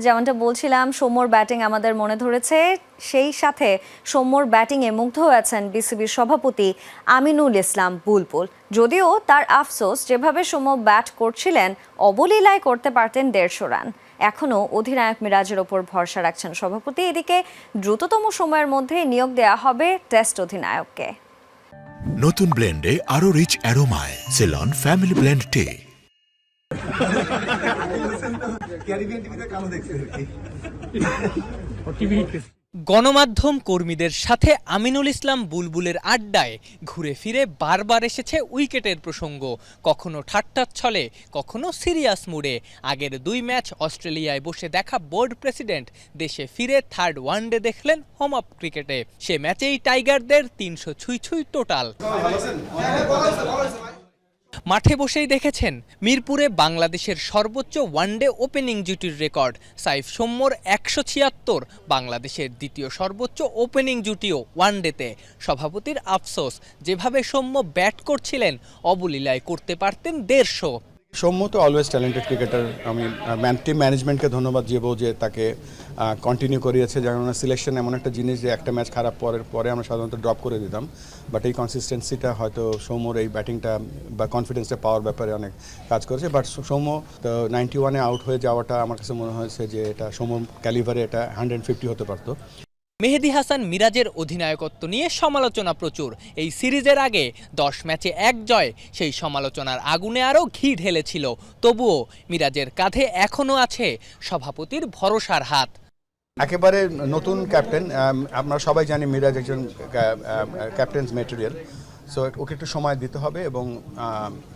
যেমনটা বলছিলাম, সৌম্যর ব্যাটিং আমাদের মনে ধরেছে। সেই সাথে সৌম্যর ব্যাটিংয়ে মুগ্ধ হয়েছেন বিসিবির সভাপতি আমিনুল ইসলাম বুলবুল। যদিও তার আফসোস, যেভাবে সৌম্য ব্যাট করছিলেন, অবলীলায় করতে পারতেন দেড়শো রান। এখনও অধিনায়ক মিরাজের ওপর ভরসা রাখছেন সভাপতি। এদিকে দ্রুততম সময়ের মধ্যে নিয়োগ দেওয়া হবে টেস্ট অধিনায়ককে। নতুন ব্লেন্ডে আরও rich অ্যারোমায়, Ceylon family blend tea. Caribbean টিভিতে দেখছে গণমাধ্যম কর্মীদের সাথে আমিনুল ইসলাম বুলবুলের আড্ডায় ঘুরে ফিরে বারবার এসেছে উইকেটের প্রসঙ্গ। কখনো ঠাট্টার ছলে, কখনো সিরিয়াস মুডে। আগের দুই ম্যাচ অস্ট্রেলিয়ায় বসে দেখা বোর্ড প্রেসিডেন্ট, দেশে ফিরে থার্ড ওয়ানডে দেখলেন হোম আপ ক্রিকেটে। সে ম্যাচেই টাইগারদের তিনশো ছুঁই ছুঁই টোটাল। মাঠে বসেই দেখেছেন মিরপুরে বাংলাদেশের সর্বোচ্চ ওয়ানডে ওপেনিং জুটির রেকর্ড। সাইফ সৌম্যর একশো ছিয়াত্তর, বাংলাদেশের দ্বিতীয় সর্বোচ্চ ওপেনিং জুটিও ওয়ানডেতে। সভাপতির আফসোস, যেভাবে সৌম্য ব্যাট করছিলেন, অবলীলায় করতে পারতেন দেড়শো। সৌম্য তো অলওয়েজ ট্যালেন্টেড ক্রিকেটার আমি টিম ম্যানেজমেন্টকে ধন্যবাদ দিব যে তাকে কন্টিনিউ করিয়েছে যেমন সিলেকশন এমন একটা জিনিস যে একটা ম্যাচ খারাপ পরের পরে আমরা সাধারণত ড্রপ করে দিতাম। বাট এই কনসিস্টেন্সিটা হয়তো সৌম্যর এই ব্যাটিংটা বা কনফিডেন্সটা পাওয়ার ব্যাপারে অনেক কাজ করেছে। বাট সৌম্য, তো নাইনটি ওয়ানে আউট হয়ে যাওয়াটা আমার কাছে মনে হয়েছে যে এটা সৌম্য ক্যালিভারে এটা হান্ড্রেড ফিফটি হতে পারতো। মেহেদি হাসান মিরাজের অধিনায়কত্ব নিয়ে সমালোচনা প্রচুর। এই সিরিজের আগে দশ ম্যাচে এক জয়, সেই সমালোচনার আগুনে আরও ঘি ঢেলেছিল। তবুও মিরাজের কাঁধে এখনও আছে সভাপতির ভরসার হাত। একেবারে নতুন ক্যাপ্টেন আমরা সবাই জানি মিরাজ একজন ক্যাপ্টেন্স মেটেরিয়াল। সো ওকে একটু সময় দিতে হবে এবং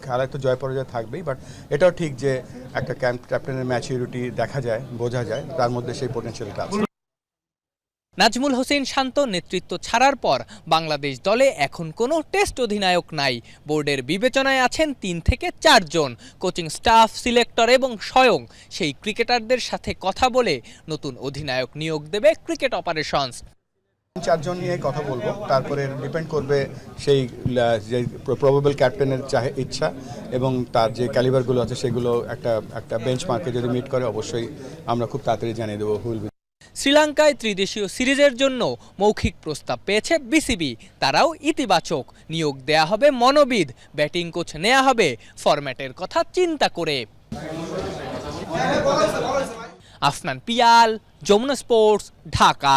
খেলায় তো জয় পরাজয় থাকবেই বাট এটাও ঠিক যে একটা ক্যাপ্টেনের ম্যাচিউরিটি দেখা যায়, বোঝা যায়, তার মধ্যে সেই পোটেনশিয়ালটা আছে। নাজমুল হোসেন শান্ত নেতৃত্ব ছাড়ার পর বাংলাদেশ দলে এখন কোনো টেস্ট অধিনায়ক নাই। বোর্ডের বিবেচনায় আছেন তিন থেকে চারজন কোচিং স্টাফ, সিলেক্টর এবং স্বয়ং সেই ক্রিকেটারদের সাথে কথা বলে নতুন অধিনায়ক নিয়োগ দেবে ক্রিকেট অপারেশনস। চারজন নিয়ে কথা বলব। তারপরে ডিপেন্ড করবে সেই যে প্রবাবল ক্যাপ্টেনের চাহে ইচ্ছা এবং তার যে ক্যালিবারগুলো আছে সেগুলো একটা একটা বেঞ্চ মার্কে যদি মিট করে, অবশ্যই আমরা খুব তাড়াতাড়ি জানিয়ে দেবো হুইল শ্রীলঙ্কায় ত্রিদেশীয় সিরিজের জন্য মৌখিক প্রস্তাব পেয়েছে বিসিবি। তারাও ইতিবাচক নিয়োগ দেয়া হবে মনোবিদ। ব্যাটিং কোচ নেওয়া হবে ফরম্যাটের কথা চিন্তা করে। আফনান পিয়াল, যমুনা স্পোর্টস, ঢাকা।